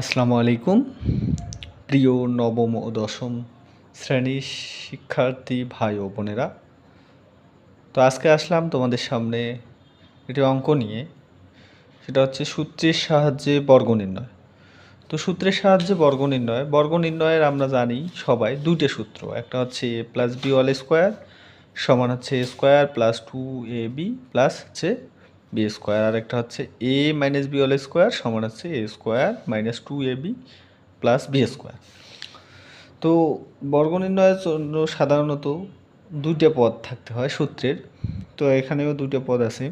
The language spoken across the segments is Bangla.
আসসালামু আলাইকুম। প্রিয় নবম ও দশম শ্রেণির শিক্ষার্থী ভাই ও বোনেরা, তো আজকে আসলাম তোমাদের সামনে একটি অঙ্ক নিয়ে। সেটা হচ্ছে সূত্রের সাহায্যে বর্গ নির্ণয়। তো সূত্রের সাহায্যে বর্গ নির্ণয়, বর্গ নির্ণয়ের আমরা জানি সবাই দুইটা সূত্র, একটা হচ্ছে A plus B whole square সমান হচ্ছে A square plus two A B plus হচ্ছে বি স্কোয়ার, আর একটা হচ্ছে A minus B whole square সমান হচ্ছে A square minus two A B plus B square তো বর্গ নির্ণয়ের জন্য সাধারণত দুইটা পদ থাকতে হয় সূত্রের। তো এখানেও দুটো পদ আছে।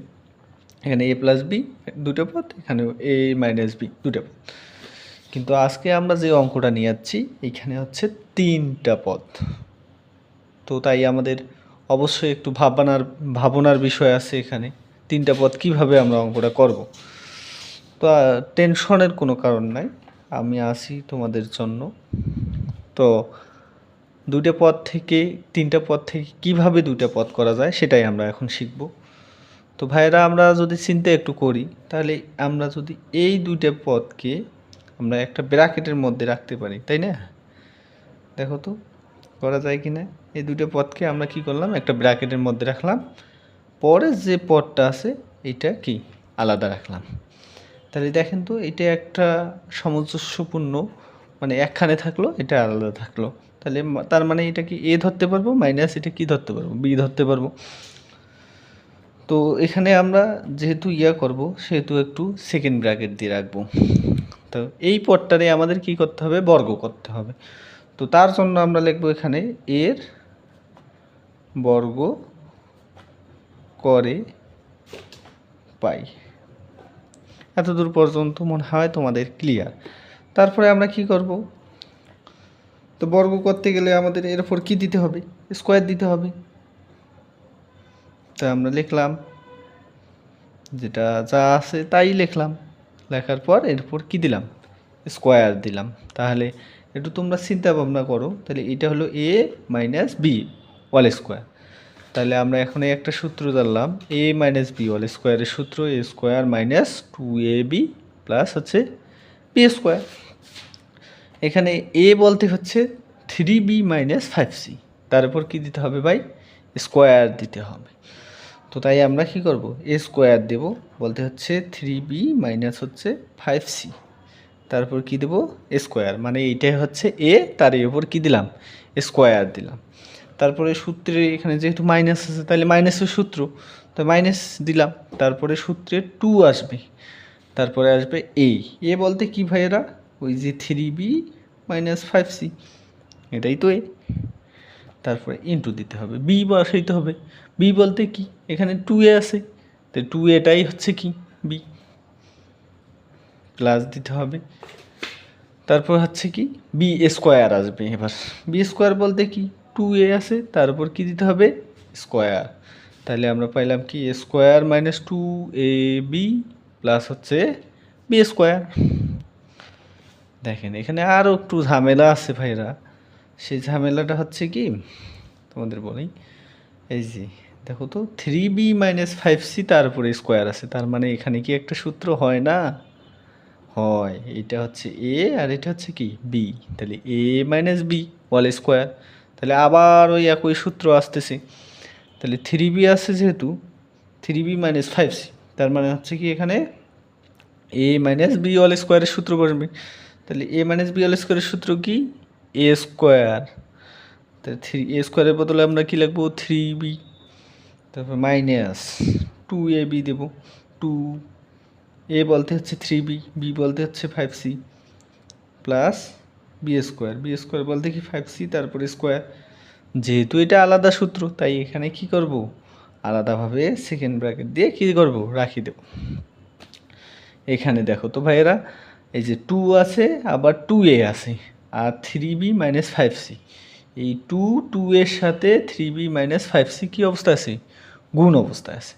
এখানে এ প্লাস বি দুটো পদ, এখানেও এ মাইনাস বি দুটো পদ। কিন্তু আজকে আমরা যে অঙ্কটা নিয়ে যাচ্ছি, এখানে হচ্ছে তিনটা পদ। তো তাই আমাদের অবশ্যই একটু ভাবনার ভাবনার বিষয় আছে এখানে। তিনটা পদ কীভাবে আমরা অঙ্কটা করব? তো টেনশনের কোনো কারণ নাই, আমি আসি তোমাদের জন্য। তো দুইটা পদ থেকে, তিনটা পদ থেকে কীভাবে দুইটা পদ করা যায় সেটাই আমরা এখন শিখব। তো ভাইরা আমরা যদি চিন্তা একটু করি, তাহলে আমরা যদি এই দুইটা পদকে আমরা একটা ব্র্যাকেটের মধ্যে রাখতে পারি, তাই না? দেখো তো, করা যায় কি না? এই দুটো পদকে আমরা কি করলাম? একটা ব্র্যাকেটের মধ্যে রাখলাম। পরে যে পদটা আছে এটা কি? আলাদা রাখলাম। তাহলে দেখেন তো, এটা একটা সামঞ্জস্যপূর্ণ মানে একখানে থাকল, এটা আলাদা থাকল। তাহলে তার মানে এটা কি এ ধরতে পারব, মাইনাস এটা কি ধরতে পারব, বি ধরতে পারব? তো এখানে আমরা যেহেতু ইয়া করব, সেহেতু একটু সেকেন্ড ব্র্যাকেট দিয়ে রাখব। তো এই পদটারে আমাদের কি করতে হবে? বর্গ করতে হবে। তো তার জন্য আমরা লিখব এখানে এর বর্গ করে পাই। এতদূর পর্যন্ত মনে হয় তোমাদের ক্লিয়ার তারপরে আমরা কি করব? তো বর্গ করতে গেলে আমাদের এর উপর কী দিতে হবে? স্কোয়ার দিতে হবে। তা আমরা লিখলাম, যেটা যা আছে তাই লিখলাম। লেখার পর এরপর কি দিলাম? স্কোয়ার দিলাম। তাহলে একটু তোমরা চিন্তা ভাবনা করো। তাহলে এটা হলো A minus B whole square তাহলে আমরা এখন একটা সূত্র জানলাম এ মাইনাস বি ওয়াল স্কোয়ারের সূত্র A square minus two A B plus হচ্ছে বি স্কোয়ার এখানে এ বলতে হচ্ছে three B minus five C তার উপর কী দিতে হবে ভাই? স্কোয়ার দিতে হবে। তো তাই আমরা কি করব? এ স্কোয়ার দেব, বলতে হচ্ছে থ্রি বি মাইনাস হচ্ছে ফাইভ সি তারপর কি দেব? স্কোয়ার মানে এইটাই হচ্ছে এ তার উপর কি দিলাম? স্কোয়ার দিলাম। তারপরে সূত্রে এখানে যেহেতু মাইনাস আছে, তাহলে মাইনাসের সূত্র। তো মাইনাস দিলাম, তারপরে সূত্রে টু আসবে। তারপরে আসবে এ এ বলতে কি ভাইয়েরা? ওই যে three B minus five C এটাই তো এ তারপরে ইন্টু দিতে হবে। বি বসাইতে হবে। বি বলতে কি? এখানে টু এ আছে। তো টু এটাই হচ্ছে কি? বি প্লাস দিতে হবে। তারপর হচ্ছে কি? বি স্কোয়ার আসবে এবার। বি স্কোয়ার বলতে কি? টু এ আছে, তারপর কি দিতে হবে? স্কোয়ার তাহলে আমরা পাইলাম কি? Square minus two A B plus হচ্ছে বি স্কোয়ার দেখেন, এখানে আরও একটু ঝামেলা আছে ভাইরা। সেই ঝামেলাটা হচ্ছে কি? তোমাদের বলি। এই যে, দেখো তো three B minus five C তার উপরে স্কোয়ার আছে। তার মানে এখানে কি একটা সূত্র হয় না? হয়। এটা হচ্ছে এ আর এটা হচ্ছে কি? বি তাহলে A minus B whole square তাহলে আবার ওই একই সূত্র আসতেছে। তাহলে থ্রি বি আসছে যেহেতু three B minus five C তার মানে হচ্ছে কি এখানে এ মাইনাস বি অল স্কোয়ারের সূত্র করবে তাহলে এ মাইনাস বি অল স্কোয়ারের সূত্র কি? এ স্কোয়ার তাহলে থ্রি এ স্কোয়ারের বদলে আমরা কী লিখব? থ্রি বি তারপর মাইনাস টু এ বি দেবো। টু এ বলতে হচ্ছে থ্রি বি বি বলতে হচ্ছে five C plus B square B square বলতে কি ফাইভ সি তারপরে স্কোয়ার যেহেতু এটা আলাদা সূত্র, তাই এখানে কি করব? আলাদাভাবে সেকেন্ড ব্র্যাকেট দিয়ে কী করব? রাখি দেব। এখানে দেখো তো ভাইয়েরা, এই যে টু আছে, আবার টু এ আছে, আর three B minus five C এই টু টু এর সাথে three B minus five C কী অবস্থা আছে? গুণ অবস্থায় আছে।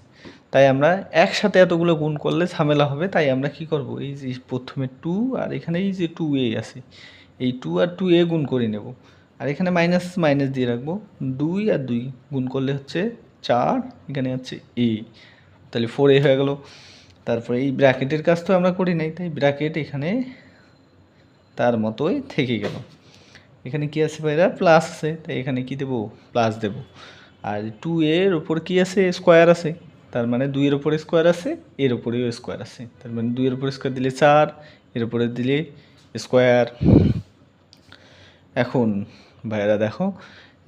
তাই আমরা একসাথে এতগুলো গুণ করলে ঝামেলা হবে, তাই আমরা কি করব? এই যে প্রথমে টু আর এখানে এই যে টু এ আছে। এই টু আর টু এ গুণ করে নেব। আর এখানে মাইনাস মাইনাস দিয়ে রাখব। দুই আর দুই গুণ করলে হচ্ছে চার, এখানে হচ্ছে এ তাহলে ফোর এ হয়ে গেল। তারপরে এই ব্র্যাকেটের কাজ তো আমরা করি নাই, তাই ব্র্যাকেট এখানে তার মতোই থেকে গেল। এখানে কি আছে ভাইরা? প্লাস আছে, তাই এখানে কি দেবো? প্লাস দেব। আর টু এর ওপর কি আছে? স্কোয়ার আছে। তার মানে দুইয়ের উপরে স্কোয়ার আছে, এর ওপরেও স্কোয়ার আছে। তার মানে দুইয়ের উপরে স্কোয়ার দিলে চার, এর ওপরে দিলে স্কোয়ার এখন ভাইরা দেখো,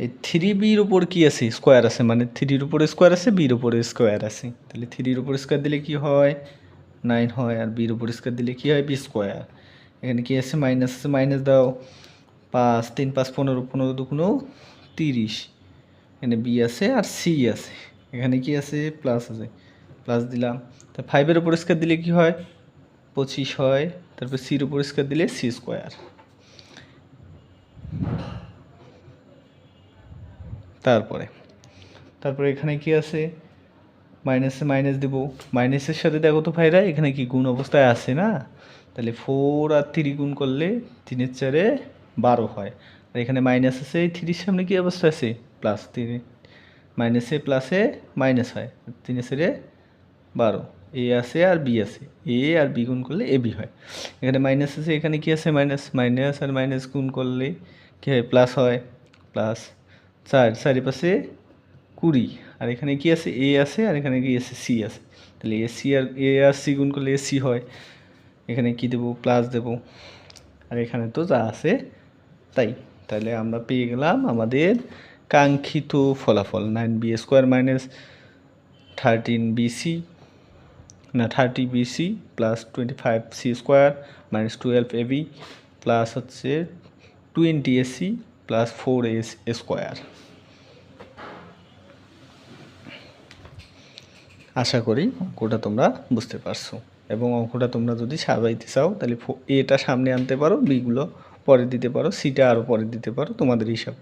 এই থ্রি বির উপর কী আছে? স্কোয়ার আছে মানে থ্রির উপরে স্কোয়ার আছে বির উপরে স্কোয়ার আছে। তাহলে থ্রির উপর স্কোয়ার দিলে কি হয়? নাইন হয় আর বির উপর স্কোয়ার দিলে কি হয়? বি স্কোয়ার এখানে কি আছে? মাইনাস আছে মাইনাস দাও। পাঁচ, তিন, পাঁচ, পনেরো পনেরো দুগুণ তিরিশ। এখানে বি আছে আর সি আছে। এখানে কি আছে? প্লাস আছে। প্লাস দিলাম। তা ফাইভের উপর স্কোয়ার দিলে কি হয়? পঁচিশ হয়। তারপর সির উপর স্কোয়ার দিলে সি স্কোয়ার তারপরে তারপরে এখানে কি আছে? মাইনাসে মাইনাস দেব। মাইনাসের সাথে দেখো তো ভাইরা, এখানে কি গুণ অবস্থায় আছে না? তাহলে ফোর আর থ্রি গুণ করলে তিনের চারে বারো হয়। আর এখানে মাইনাস আছে এই থ্রির সামনে কি অবস্থা আছে? প্লাস তিন মাইনাসে প্লাসে মাইনাস হয়, তিনের চারে বারো। এ আছে আর বি আছে। এ আর বি গুণ করলে এ বি হয়। এখানে মাইনাস আছে, এখানে কি আছে? মাইনাস মাইনাস আর মাইনাস গুণ করলে কী হয়? প্লাস হয়। প্লাস চার, চারিপাশে কুড়ি। আর এখানে কি আছে? এ আছে আর এখানে কি আছে? সি আছে। তাহলে A C R, A R C গুণ করলে এ সি হয়। এখানে কি দেবো? প্লাস দেবো। আর এখানে তো যা আছে তাই। তাহলে আমরা পেয়ে গেলাম আমাদের কাঙ্ক্ষিত ফলাফল। Nine B square minus thirteen BC না thirty BC plus twenty five C square minus twelve AB plus হচ্ছে twenty AC plus four S square আশা করি অঙ্কটা তোমরা বুঝতে পারছ। এবং অঙ্কটা তোমরা যদি সাজাইতে চাও, তাহলে এটা সামনে আনতে পারো বিগুলো পরে দিতে পারো সিটা আরও পরে দিতে পারো, তোমাদের হিসাব।